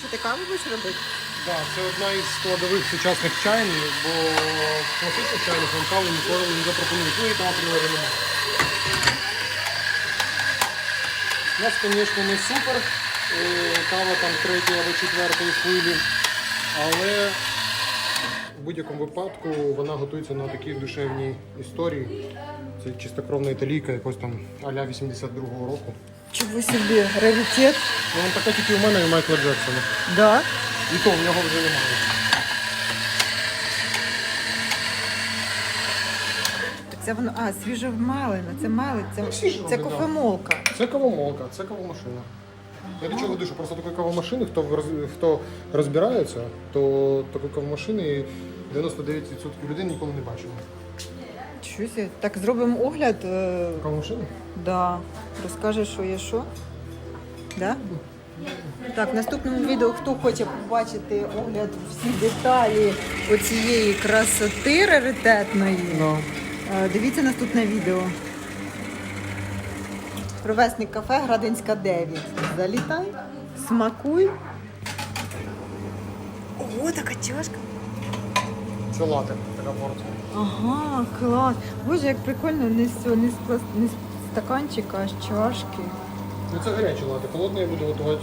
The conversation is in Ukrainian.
Що ти каву будеш робити? Да, це одна із складових сучасних чайних, бо класичних чайних вам каву ніколи не запропонують. Ну і там апріорі немає. У нас, звісно, не супер. е, Кава там третьої або четвертої хвилі, але в будь-якому випадку вона готується на такій душевній історії. Це чистокровна італійка, якось там а-ля 82-го року. Чого собі? Раритет? Ну, вона така тільки у мене і Майкла Джексона. Да. І то в нього вже немає. Так Це воно, а, свіжовмалене, це мали, це, свіжо, це да. кофемолка. Це кавомолка, це кавомашина. Я до чого душу, просто такої кавомашини, хто, роз- хто розбирається, то такої кавомашини 99% людей ніколи не бачили. Щось, так зробимо огляд. е? Да. Розкажеш, що є що. Да? Так, в наступному відео, хто хоче побачити огляд всі деталі оцієї красоти раритетної, Ну. е, дивіться наступне відео. Ровесник кафе Градинська 9. Залітай, смакуй. О, така чашка. Це така порція. Ага, клас. Боже, як прикольно, не з цього, не з, пласт... не з стаканчика, а з чашки. Ну це гаряче лати. Холодне я буду готувати